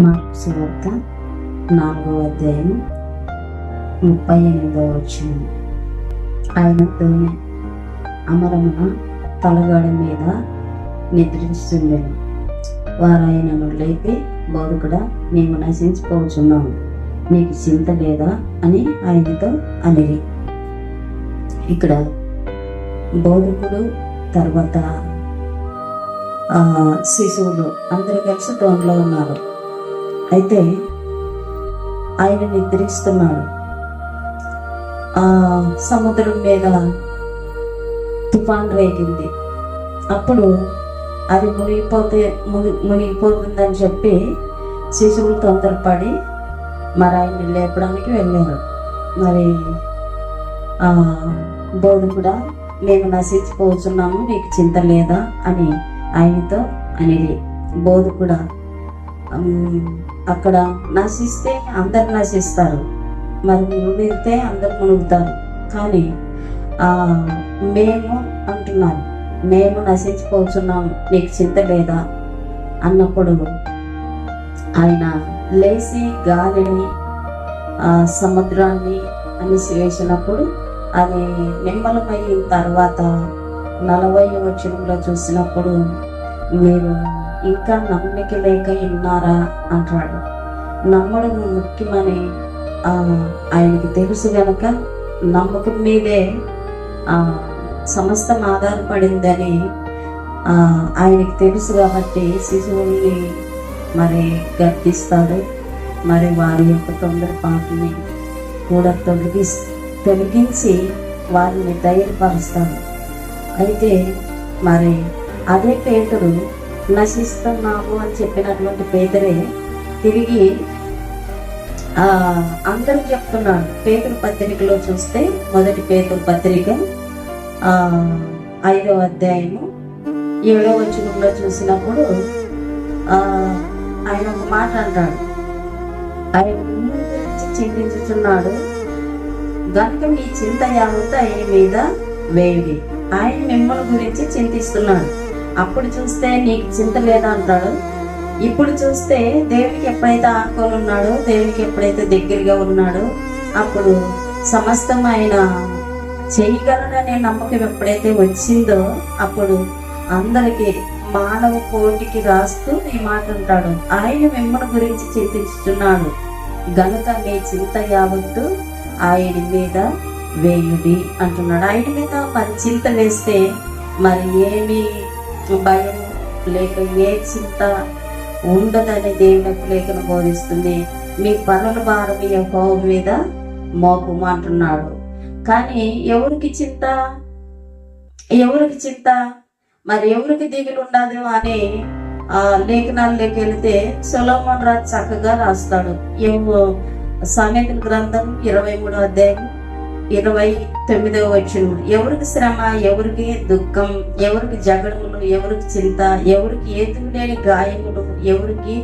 మార్పు సువార్త నాలుగవ అధ్యాయం ముప్పై ఎనిమిదవ వచ్చిన ఆయనతో అమరమున తలగాడ మీద నిద్రించుతుండెను వారు ఆయనను లేపి బోధకుడా మేము నశించిపోతున్నాము నీకు చింత లేదా అని ఆయనతో అనిరి ఇక్కడ బోధకుడు తర్వాత శిశువులు అందరూ కలిసి దోమలో ఉన్నారు అయితే ఆయన నిద్రిస్తున్నాడు. ఆ సముద్రం మీద తుఫాన్ రేగింది. అప్పుడు అది మునిగిపోతే ముని మునిగిపోతుందని చెప్పి శిశువులు తొందరపడి మరి ఆయన్ని లేపడానికి వెళ్ళారు. మరి బోధ కూడా మేము నశించిపోతున్నాము నీకు చింత లేదా అని ఆయనతో అనేది బోధ కూడా అక్కడ నశిస్తే అందరు నశిస్తారు. మరి మునిగితే అందరు మునుగుతారు. కానీ ఆ మేము అంటున్నాను మేము నశించుకోవచ్చున్నాం నీకు చింత లేదా? అన్నప్పుడు ఆయన లేచి గాలిని ఆ సముద్రాన్ని అనిసివేసినప్పుడు అది నిమ్మలమైన తర్వాత నలభై వచ్చినప్పుడు చూసినప్పుడు మీరు ఇంకా నమ్మిక లేక ఉన్నారా? అంటాడు. నమ్మడం ముఖ్యమని ఆయనకి తెలుసు గనక నమ్మకం మీదే సమస్తం ఆధారపడిందని ఆయనకి తెలుసు కాబట్టి శిశువుల్ని మరి గర్తిస్తాడు మరి వారి యొక్క తొందరపాటుని కూడా తొలగి తొలగించి వారిని ధైర్యపరుస్తాడు అయితే మరి అదే పేదరు నశిస్తున్నాము అని చెప్పినటువంటి పేదరే తిరిగి అందరూ చెప్తున్నారు. చెప్తున్నాడు పేదరు పత్రికలో చూస్తే మొదటి పేదరు పత్రిక ఆ ఐదవ అధ్యాయము ఏడవ వచనంలో చూసినప్పుడు ఆ ఆయన ఒక మాట అంటాడు. ఆయన మిమ్మల్ని గురించి చింతించుచున్నాడు. గనుక మీ చింత యావత ఆయన మీద వేయండి. ఆయన మిమ్మల్ని గురించి చింతిస్తున్నాడు. అప్పుడు చూస్తే నీకు చింత లేదా అంటాడు? ఇప్పుడు చూస్తే దేవునికి ఎప్పుడైతే ఆనుకొని ఉన్నాడో దేవునికి ఎప్పుడైతే దగ్గరగా ఉన్నాడో అప్పుడు సమస్తం ఆయన చేయగలననే నమ్మకం ఎప్పుడైతే వచ్చిందో అప్పుడు అందరికీ మానవ కోటికి రాస్తూ ఈ మాట అంటాడు. ఆయన మిమ్మల్ని గురించి చింతిస్తున్నాడు గనుక మీ చింత యావత్తు ఆయన మీద వేయుడి అంటున్నాడు. ఆయన మీద మరి చింత వేస్తే మరి ఏమీ భయం లేక ఏ చింత ఉండదని దేవునికి లేఖను బోధిస్తుంది మీ పనుల భారం యహో మీద మోపము అంటున్నాడు కానీ ఎవరికి చింత ఎవరికి చింత మరి ఎవరికి దిగులు ఉండదు అని ఆ లేఖనాల్లోకి వెళితే సొలోమన్ రాజు చక్కగా రాస్తాడు. ఏమో సామెతల గ్రంథం ఇరవై మూడో అధ్యాయం ఇరవై తొమ్మిదవ వచ్చిన ఎవరికి శ్రమ ఎవరికి దుఃఖం ఎవరికి జగడములు ఎవరికి చింత ఎవరికి ఏతులు లేని గాయములు ఎవరికి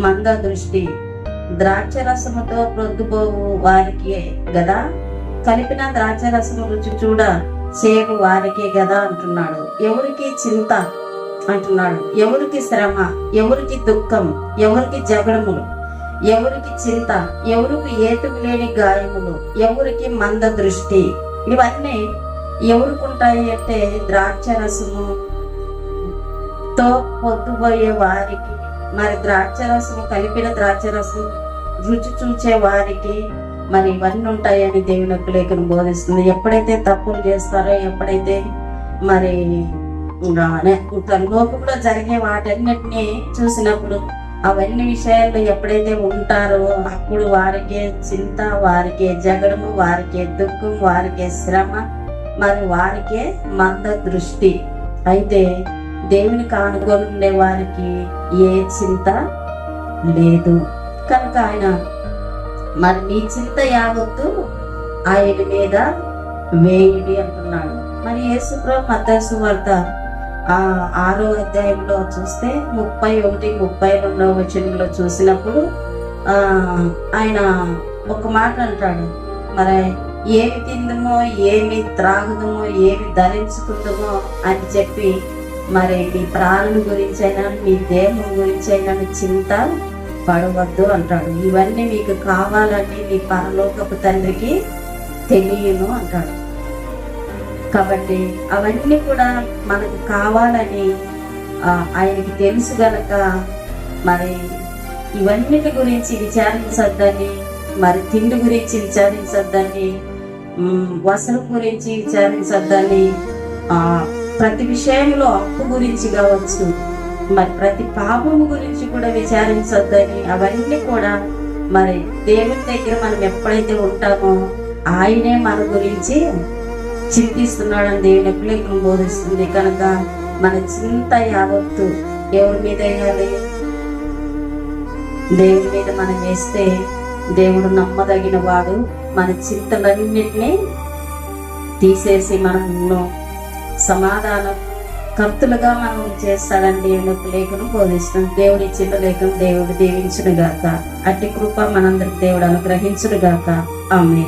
మంద దృష్టి ద్రాక్ష రసముతో ప్రొద్దుపోవు వారికి గదా? కలిపిన ద్రాక్ష రసము రుచి చూడ చేయకు వారికే గదా అంటున్నాడు. ఎవరికి చింత అంటున్నాడు. ఎవరికి శ్రమ ఎవరికి దుఃఖం ఎవరికి జగడములు? ఎవరికి చింత ఎవరికి ఏతుకు లేని గాయములు ఎవరికి మంద దృష్టి ఇవన్నీ ఎవరుకుంటాయి అంటే ద్రాక్ష రసము తో పొద్దుపోయే వారికి మరి ద్రాక్ష రసము కలిపిన ద్రాక్ష రసం రుచి చూచే వారికి మరి ఇవన్నీ ఉంటాయని దేవుని యొక్క లేఖను బోధిస్తుంది. ఎప్పుడైతే తప్పులు చేస్తారో ఎప్పుడైతే మరి తన లోకంలో జరిగే వాటన్నిటిని చూసినప్పుడు అవన్నీ విషయాల్లో ఎప్పుడైతే ఉంటారో అప్పుడు వారికే చింత వారికే జగడము వారికే దుఃఖం వారికే శ్రమ మరి వారికే మంద దృష్టి అయితే దేవుని కానుకొని ఉండే వారికి ఏ చింత లేదు. కనుక ఆయన మరి నీ చింత యావత్తు ఆయన మీద వేయుడి అంటున్నాడు. మరి యేసుప్రభు మద్దసు వార్త ఆరో అధ్యాయంలో చూస్తే ముప్పై ఒకటి ముప్పై రెండవ వచనంలో చూసినప్పుడు ఆయన ఒక మాట అంటాడు. మరి ఏమి తిందమో ఏమి త్రాగుదమో ఏమి ధరించుకుందమో అని చెప్పి మరి మీ ప్రాణుల గురించి అయినా మీ దేహం గురించి అయినా చింత పడవద్దు అంటాడు. ఇవన్నీ మీకు కావాలని మీ పరలోకపు తండ్రికి తెలియను అంటాడు. కాబట్టి అవన్నీ కూడా మనకు కావాలని ఆయనకి తెలుసు గనక మరి ఇవన్నిటి గురించి విచారించొద్దని మరి తిండి గురించి విచారించొద్దని ఉమ్, గురించి విచారించొద్దని ప్రతి విషయంలో అప్పు గురించి కావచ్చు మరి ప్రతి పాపము గురించి కూడా విచారించొద్దని అవన్నీ కూడా మరి దేవుని దగ్గర మనం ఎప్పుడైతే ఉంటామో ఆయనే మన గురించి చింతిస్తున్నాడని దేవుని ఎప్పుడైతే బోధిస్తుంది కనుక మన చింత యావత్తు ఎవరి మీద వేయాలి. దేవుడి మీద మనం వేస్తే దేవుడు నమ్మదగిన వాడు. మన చింతలన్నింటినీ తీసేసి మనను సమాధానం కర్తులుగా మనం చేస్తాడని దేవుని యొక్క లేఖను బోధిస్తుంది దేవుడి ఇచ్చిన లేఖను దేవుడు దీవించును గాక అట్టి కృప మనందరికి దేవుడు అనుగ్రహించును గాక ఆమె